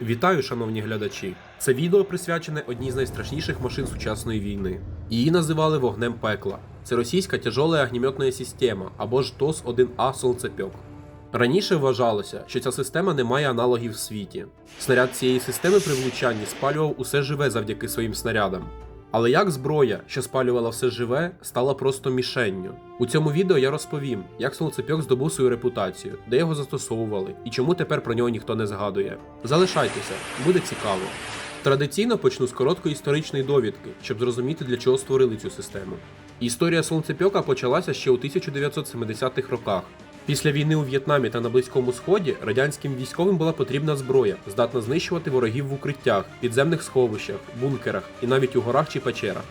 Вітаю, шановні глядачі! Це відео присвячене одній з найстрашніших машин сучасної війни. Її називали вогнем пекла. Це російська тяжола огнеметна система або ж ТОС-1А Солнцепьок. Раніше вважалося, що ця система не має аналогів в світі. Снаряд цієї системи при влучанні спалював усе живе завдяки своїм снарядам. Але як зброя, що спалювала все живе, стала просто мішенню. У цьому відео я розповім, як Солнцепьок здобув свою репутацію, де його застосовували і чому тепер про нього ніхто не згадує. Залишайтеся, буде цікаво. Традиційно почну з короткої історичної довідки, щоб зрозуміти, для чого створили цю систему. Історія Солнцепьока почалася ще у 1970-х роках. Після війни у В'єтнамі та на Близькому Сході радянським військовим була потрібна зброя, здатна знищувати ворогів в укриттях, підземних сховищах, бункерах і навіть у горах чи печерах.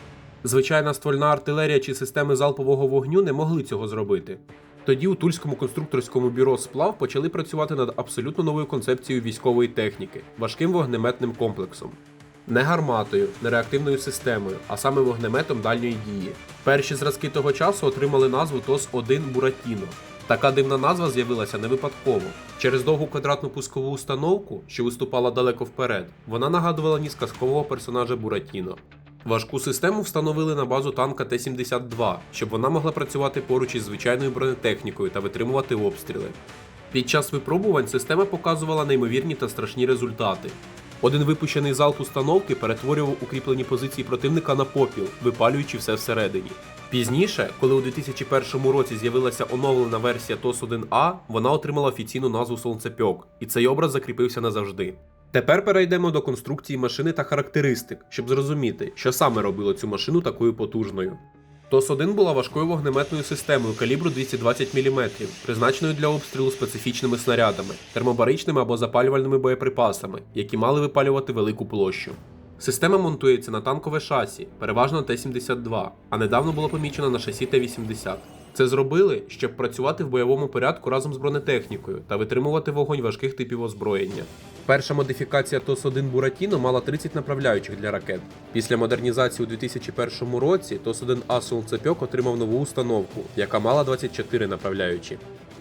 Звичайна ствольна артилерія чи системи залпового вогню не могли цього зробити. Тоді у Тульському конструкторському бюро сплав почали працювати над абсолютно новою концепцією військової техніки важким вогнеметним комплексом. Не гарматою, не реактивною системою, а саме вогнеметом дальньої дії. Перші зразки того часу отримали назву ТОС-1 Буратіно. Така дивна назва з'явилася не випадково. Через довгу квадратну пускову установку, що виступала далеко вперед, вона нагадувала ніс казкового персонажа Буратіно. Важку систему встановили на базу танка Т-72, щоб вона могла працювати поруч із звичайною бронетехнікою та витримувати обстріли. Під час випробувань система показувала неймовірні та страшні результати. Один випущений залп установки перетворював укріплені позиції противника на попіл, випалюючи все всередині. Пізніше, коли у 2001 році з'явилася оновлена версія ТОС-1А, вона отримала офіційну назву Солнцепьок, і цей образ закріпився назавжди. Тепер перейдемо до конструкції машини та характеристик, щоб зрозуміти, що саме робило цю машину такою потужною. ТОС-1 була важкою вогнеметною системою калібру 220 мм, призначеною для обстрілу специфічними снарядами, термобаричними або запалювальними боєприпасами, які мали випалювати велику площу. Система монтується на танкове шасі, переважно Т-72, а недавно було помічено на шасі Т-80. Це зробили, щоб працювати в бойовому порядку разом з бронетехнікою та витримувати вогонь важких типів озброєння. Перша модифікація ТОС-1 Буратіно мала 30 направляючих для ракет. Після модернізації у 2001 році ТОС-1А Солнцепьок отримав нову установку, яка мала 24 направляючі.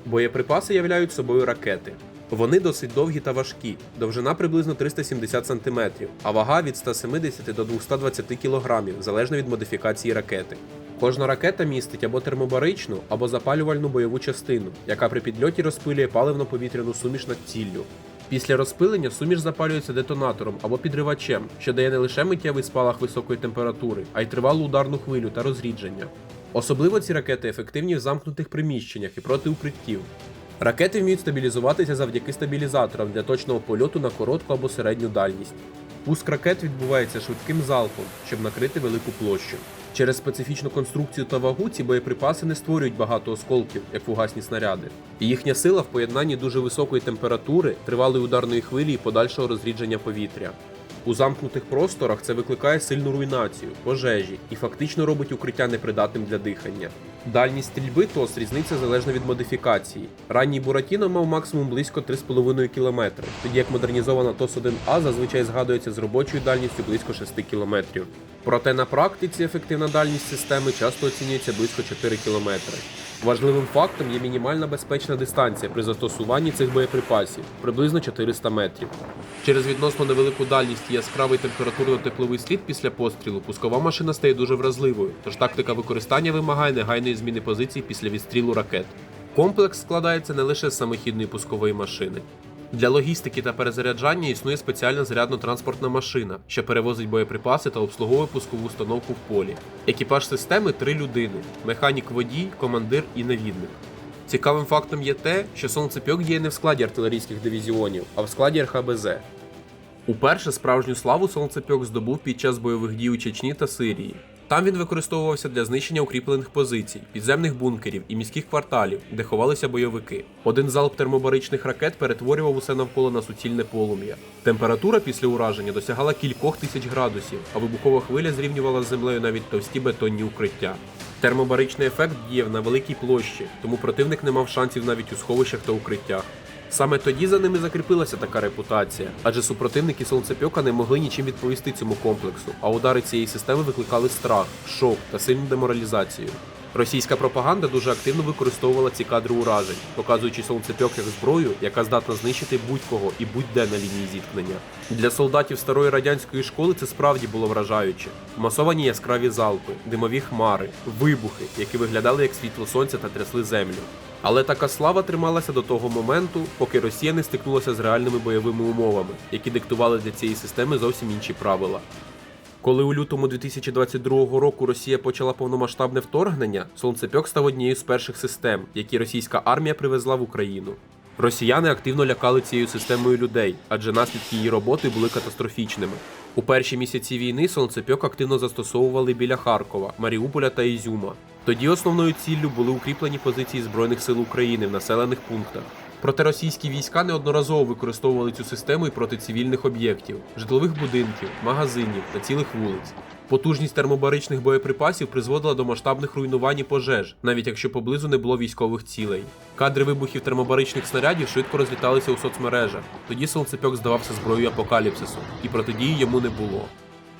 Боєприпаси являють собою ракети. Вони досить довгі та важкі, довжина приблизно 370 см, а вага від 170 до 220 кг, залежно від модифікації ракети. Кожна ракета містить або термобаричну, або запалювальну бойову частину, яка при підльоті розпилює паливно-повітряну суміш над ціллю. Після розпилення суміш запалюється детонатором або підривачем, що дає не лише миттєвий спалах високої температури, а й тривалу ударну хвилю та розрідження. Особливо ці ракети ефективні в замкнутих приміщеннях і проти укриттів. Ракети вміють стабілізуватися завдяки стабілізаторам для точного польоту на коротку або середню дальність. Пуск ракет відбувається швидким залпом, щоб накрити велику площу. Через специфічну конструкцію та вагу ці боєприпаси не створюють багато осколків, як фугасні снаряди. І їхня сила в поєднанні дуже високої температури, тривалої ударної хвилі і подальшого розрідження повітря. У замкнутих просторах це викликає сильну руйнацію, пожежі і фактично робить укриття непридатним для дихання. Дальність стрільби ТОС різниця залежно від модифікації. Ранній Буратіно мав максимум близько 3,5 км, тоді як модернізована ТОС-1А зазвичай згадується з робочою дальністю близько 6 км. Проте на практиці ефективна дальність системи часто оцінюється близько 4 км. Важливим фактом є мінімальна безпечна дистанція при застосуванні цих боєприпасів приблизно 400 метрів. Через відносно невелику дальність і яскравий температурно-тепловий слід після пострілу пускова машина стає дуже вразливою, тож тактика використання вимагає негайної зміни позицій після відстрілу ракет. Комплекс складається не лише з самохідної пускової машини. Для логістики та перезаряджання існує спеціальна зарядно-транспортна машина, що перевозить боєприпаси та обслуговує пускову установку в полі. Екіпаж системи три людини: механік водій, командир і навідник. Цікавим фактом є те, що сонцепьок діє не в складі артилерійських дивізіонів, а в складі РХБЗ. Уперше справжню славу сонцепьок здобув під час бойових дій у Чечні та Сирії. Там він використовувався для знищення укріплених позицій, підземних бункерів і міських кварталів, де ховалися бойовики. Один залп термобаричних ракет перетворював усе навколо на суцільне полум'я. Температура після ураження досягала кількох тисяч градусів, а вибухова хвиля зрівнювала з землею навіть товсті бетонні укриття. Термобаричний ефект діяв на великій площі, тому противник не мав шансів навіть у сховищах та укриттях. Саме тоді за ними закріпилася така репутація, адже супротивники сонцепьока не могли нічим відповісти цьому комплексу, а удари цієї системи викликали страх, шок та сильну деморалізацію. Російська пропаганда дуже активно використовувала ці кадри уражень, показуючи сонцепьок як зброю, яка здатна знищити будь-кого і будь-де на лінії зіткнення. Для солдатів старої радянської школи це справді було вражаюче. Масовані яскраві залпи, димові хмари, вибухи, які виглядали як світло сонця та трясли землю. Але така слава трималася до того моменту, поки Росія не стикнулася з реальними бойовими умовами, які диктували для цієї системи зовсім інші правила. Коли у лютому 2022 року Росія почала повномасштабне вторгнення, сонцепьок став однією з перших систем, які російська армія привезла в Україну. Росіяни активно лякали цією системою людей, адже наслідки її роботи були катастрофічними. У перші місяці війни сонцепьок активно застосовували біля Харкова, Маріуполя та Ізюма. Тоді основною ціллю були укріплені позиції Збройних сил України в населених пунктах. Проте російські війська неодноразово використовували цю систему і проти цивільних об'єктів, житлових будинків, магазинів та цілих вулиць. Потужність термобаричних боєприпасів призводила до масштабних руйнувань і пожеж, навіть якщо поблизу не було військових цілей. Кадри вибухів термобаричних снарядів швидко розліталися у соцмережах. Тоді сонцепьок здавався зброєю апокаліпсису, і протидії йому не було.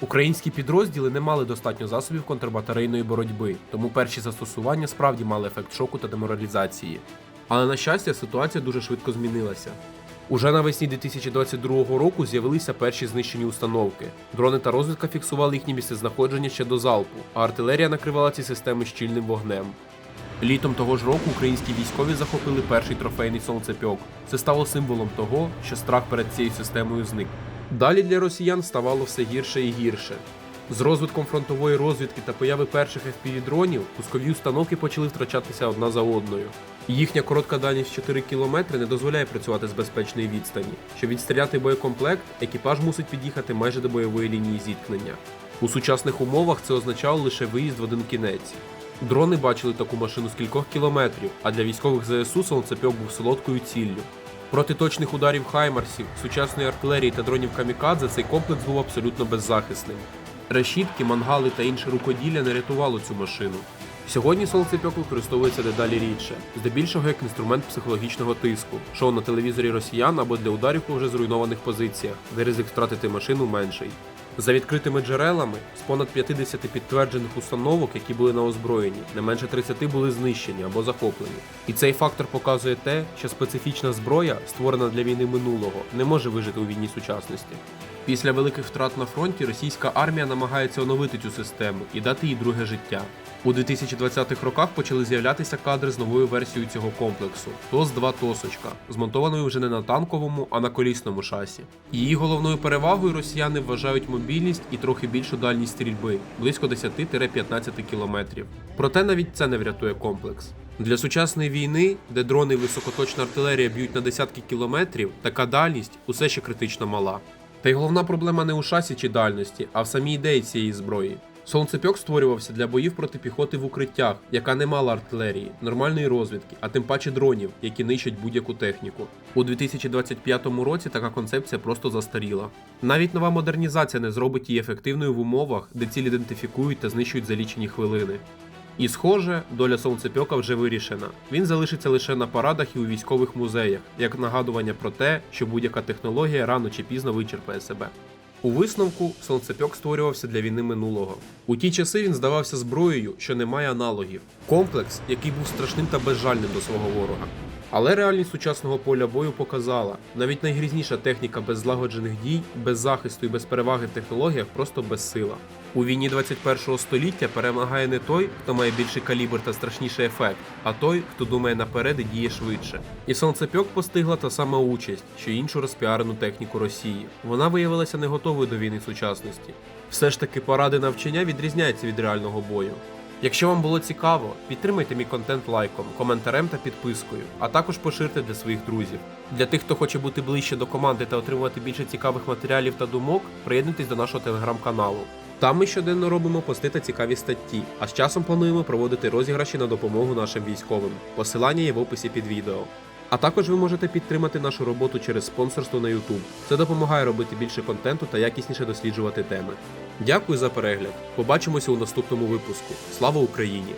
Українські підрозділи не мали достатньо засобів контрбатарейної боротьби, тому перші застосування справді мали ефект шоку та деморалізації. Але на щастя, ситуація дуже швидко змінилася. Уже навесні 2022 року з'явилися перші знищені установки. Дрони та розвідка фіксували їхнє місцезнаходження ще до залпу, а артилерія накривала ці системи щільним вогнем. Літом того ж року українські військові захопили перший трофейний сонцепьок. Це стало символом того, що страх перед цією системою зник. Далі для росіян ставало все гірше і гірше. З розвитком фронтової розвідки та появи перших FPV-дронів пускові установки почали втрачатися одна за одною. Їхня коротка дальність 4 км не дозволяє працювати з безпечної відстані. Щоб відстріляти боєкомплект, екіпаж мусить під'їхати майже до бойової лінії зіткнення. У сучасних умовах це означало лише виїзд в один кінець. Дрони бачили таку машину з кількох кілометрів, а для військових ЗСУ сонцепьок був солодкою ціллю. Проти точних ударів хаймарсів, сучасної артилерії та дронів камікадзе цей комплекс був абсолютно беззахисним. Решітки, мангали та інше рукоділля не рятувало цю машину. Сьогодні сонцепьок використовується дедалі рідше, здебільшого як інструмент психологічного тиску, шоу на телевізорі росіян або для ударів по вже зруйнованих позиціях, де ризик втратити машину менший. За відкритими джерелами, з понад 50 підтверджених установок, які були на озброєнні, не менше 30 були знищені або захоплені. І цей фактор показує те, що специфічна зброя, створена для війни минулого, не може вижити у війні сучасності. Після великих втрат на фронті російська армія намагається оновити цю систему і дати їй друге життя. У 2020-х роках почали з'являтися кадри з новою версією цього комплексу ТОС-2 Тосочка, змонтованою вже не на танковому, а на колісному шасі. Її головною перевагою росіяни вважають мобільність і трохи більшу дальність стрільби близько 10-15 кілометрів. Проте навіть це не врятує комплекс. Для сучасної війни, де дрони і високоточна артилерія б'ють на десятки кілометрів, така дальність усе ще критично мала. Та й головна проблема не у шасі чи дальності, а в самій ідеї цієї зброї. Сонцепьок створювався для боїв проти піхоти в укриттях, яка не мала артилерії, нормальної розвідки, а тим паче дронів, які нищать будь-яку техніку. У 2025 році така концепція просто застаріла. Навіть нова модернізація не зробить її ефективною в умовах, де ціль ідентифікують та знищують за лічені хвилини. І схоже, доля сонцепьока вже вирішена. Він залишиться лише на парадах і у військових музеях, як нагадування про те, що будь-яка технологія рано чи пізно вичерпає себе. У висновку сонцепьок створювався для війни минулого. У ті часи він здавався зброєю, що не має аналогів. Комплекс, який був страшним та безжальним до свого ворога. Але реальність сучасного поля бою показала, навіть найгрізніша техніка без злагоджених дій, без захисту і без переваги в технологіях просто безсила. У війні 21 століття перемагає не той, хто має більший калібр та страшніший ефект, а той, хто думає наперед і діє швидше. І сонцепьок постигла та сама участь, що іншу розпіарену техніку Росії. Вона виявилася не готовою до війни сучасності. Все ж таки, поради навчання відрізняються від реального бою. Якщо вам було цікаво, підтримайте мій контент лайком, коментарем та підпискою, а також поширте для своїх друзів. Для тих, хто хоче бути ближче до команди та отримувати більше цікавих матеріалів та думок, приєднуйтесь до нашого телеграм-каналу. Там ми щоденно робимо пости та цікаві статті, а з часом плануємо проводити розіграші на допомогу нашим військовим. Посилання є в описі під відео. А також ви можете підтримати нашу роботу через спонсорство на YouTube. Це допомагає робити більше контенту та якісніше досліджувати теми. Дякую за перегляд. Побачимося у наступному випуску. Слава Україні!